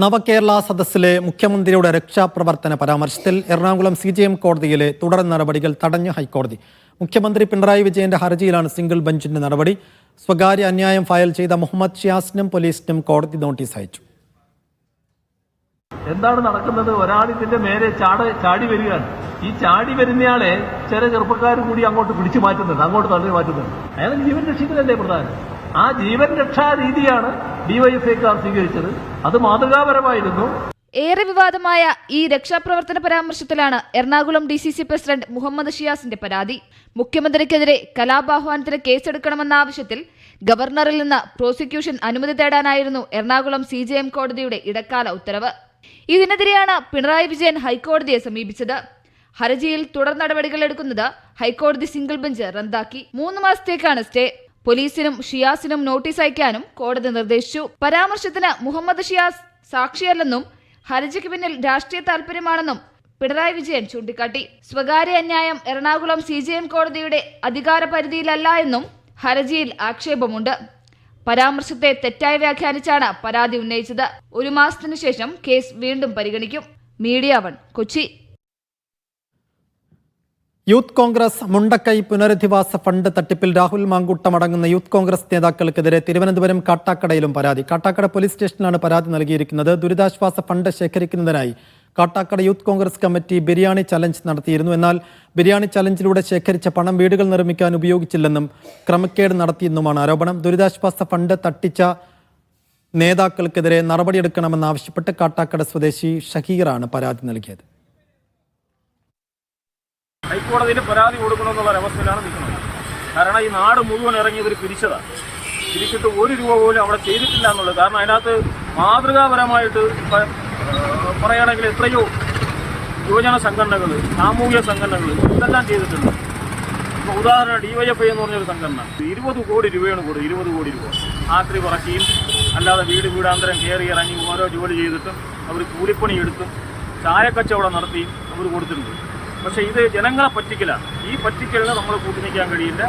നവകേരള സദസ്സിലെ മുഖ്യമന്ത്രിയുടെ രക്ഷാപ്രവർത്തന പരാമർശത്തിൽ Ernakulam C G M കോടതിയിലെ തുടർ നടപടികൾ തടഞ്ഞ ഹൈക്കോടതി. മുഖ്യമന്ത്രി പിണറായി വിജയന്റെ ഹർജിയിലാണ് സിംഗിൾ ബെഞ്ചിന്റെ നടപടി. സ്വകാര്യ അന്യായം ഫയൽ ചെയ്ത മുഹമ്മദ് ഷിയാസിനും പോലീസിനും കോടതി നോട്ടീസ് അയച്ചു. എന്താണ് നടക്കുന്നത്? ഒരാൾ ഇതിന്റെ മേലെ ചാട ചാടി വരികയാണ്. ഈ ചാടി വരുന്നയാളെ ചില ചെറുപ്പക്കാർ കൂടി അങ്ങോട്ട് പിടിച്ചു മാറ്റുന്നുണ്ട്. അങ്ങോട്ട് തള്ളി മാറ്റുന്നുണ്ട്. അയാൾ ജീവൻ രക്ഷിക്കലല്ലേ പ്രധാനം? ആ ജീവൻ രക്ഷാ രീതിയാണ് ഡിവൈഎഫ്ഐക്കാർ സ്വീകരിച്ചത്. അത് മാതൃകാപരമായിരുന്നു. ഏറെ വിവാദമായ ഈ രക്ഷാപ്രവർത്തന പരാമർശത്തിലാണ് Ernakulam D C C president Muhammad ഷിയാസിന്റെ പരാതി. മുഖ്യമന്ത്രിക്കെതിരെ കലാപാഹ്വാനത്തിന് കേസെടുക്കണമെന്ന ആവശ്യത്തിൽ ഗവർണറിൽ നിന്ന് പ്രോസിക്യൂഷൻ അനുമതി തേടാനായിരുന്നു എറണാകുളം സി ജെ എം കോടതിയുടെ ഇടക്കാല ഉത്തരവ്. ഇതിനെതിരെയാണ് പിണറായി വിജയൻ ഹൈക്കോടതിയെ സമീപിച്ചത്. ഹർജിയിൽ തുടർ നടപടികൾ എടുക്കുന്നത് ഹൈക്കോടതി സിംഗിൾ ബെഞ്ച് റദ്ദാക്കി. മൂന്ന് മാസത്തേക്കാണ് സ്റ്റേ പോലീസിനും ഷിയാസിനും നോട്ടീസ് അയക്കാനും കോടതി നിർദ്ദേശിച്ചു. പരാമർശത്തിന് മുഹമ്മദ് ഷിയാസ് സാക്ഷിയല്ലെന്നും ഹർജിക്ക് പിന്നിൽ രാഷ്ട്രീയ താൽപര്യമാണെന്നും പിണറായി വിജയൻ ചൂണ്ടിക്കാട്ടി. സ്വകാര്യ അന്യായം എറണാകുളം സി ജെ എം കോടതിയുടെ അധികാര പരിധിയിലല്ല എന്നും ഹർജിയിൽ ആക്ഷേപമുണ്ട്. പരാമർശത്തെ തെറ്റായി വ്യാഖ്യാനിച്ചാണ് പരാതി ഉന്നയിച്ചത്. ഒരു മാസത്തിനു ശേഷം കേസ് വീണ്ടും പരിഗണിക്കും. Media One Kochi. Youth Congress Mundakkai പുനരധിവാസ ഫണ്ട് തട്ടിപ്പിൽ രാഹുൽ മാങ്കൂട്ടം അടങ്ങുന്ന യൂത്ത് കോൺഗ്രസ് നേതാക്കൾക്കെതിരെ തിരുവനന്തപുരം കാട്ടാക്കടയിലും പരാതി. കാട്ടാക്കട പോലീസ് സ്റ്റേഷനിലാണ് പരാതി നൽകിയിരിക്കുന്നത്. ദുരിതാശ്വാസ fund ശേഖരിക്കുന്നതിനായി Kattakada youth Congress committee biryani challenge നടത്തിയിരുന്നു. എന്നാൽ ബിരിയാണി ചലഞ്ചിലൂടെ ശേഖരിച്ച പണം വീടുകൾ നിർമ്മിക്കാൻ ഉപയോഗിച്ചില്ലെന്നും ക്രമക്കേട് നടത്തിയെന്നുമാണ് ആരോപണം. ദുരിതാശ്വാസ ഫണ്ട് തട്ടിച്ച നേതാക്കൾക്കെതിരെ നടപടിയെടുക്കണമെന്നാവശ്യപ്പെട്ട് കാട്ടാക്കട സ്വദേശി ഷഹീറാണ് പരാതി നൽകിയത്. ഹൈക്കോടതിയിൽ പരാതി കൊടുക്കണമെന്നുള്ള ഒരവസ്ഥയിലാണ് നിൽക്കുന്നത്. കാരണം ഈ നാട് മുഴുവൻ ഇറങ്ങിയത് ഒരു പിരിച്ചതാണ് പിരിച്ചിട്ട് ഒരു രൂപ പോലും അവിടെ ചെയ്തിട്ടില്ല എന്നുള്ളത്. കാരണം അതിനകത്ത് മാതൃകാപരമായിട്ട് പറയുകയാണെങ്കിൽ എത്രയോ യുവജന സംഘടനകൾ സാമൂഹിക സംഘടനകൾ ഇതെല്ലാം ചെയ്തിട്ടുണ്ട്. ഇപ്പോൾ ഉദാഹരണം ഡി വൈ എഫ് ഐ എന്ന് പറഞ്ഞൊരു സംഘടന. ഇരുപത് കോടി രൂപയാണ് കൊടുത്തത് ഇരുപത് കോടി രൂപ. ആക്രി പറക്കിയും അല്ലാതെ വീട് വീടാന്തരം കയറി ഇറങ്ങി ഓരോ ജോലി ചെയ്തിട്ടും അവർ കൂലിപ്പണി എടുത്തും ചായക്കച്ചവടം നടത്തിയും അവർ കൊടുത്തിട്ടുണ്ട്. പക്ഷേ ഇത് ജനങ്ങളെ പറ്റിക്കലാണ്. ഈ പറ്റിക്കലിന് നമ്മൾ കൂട്ടി നിൽക്കാൻ കഴിയില്ല.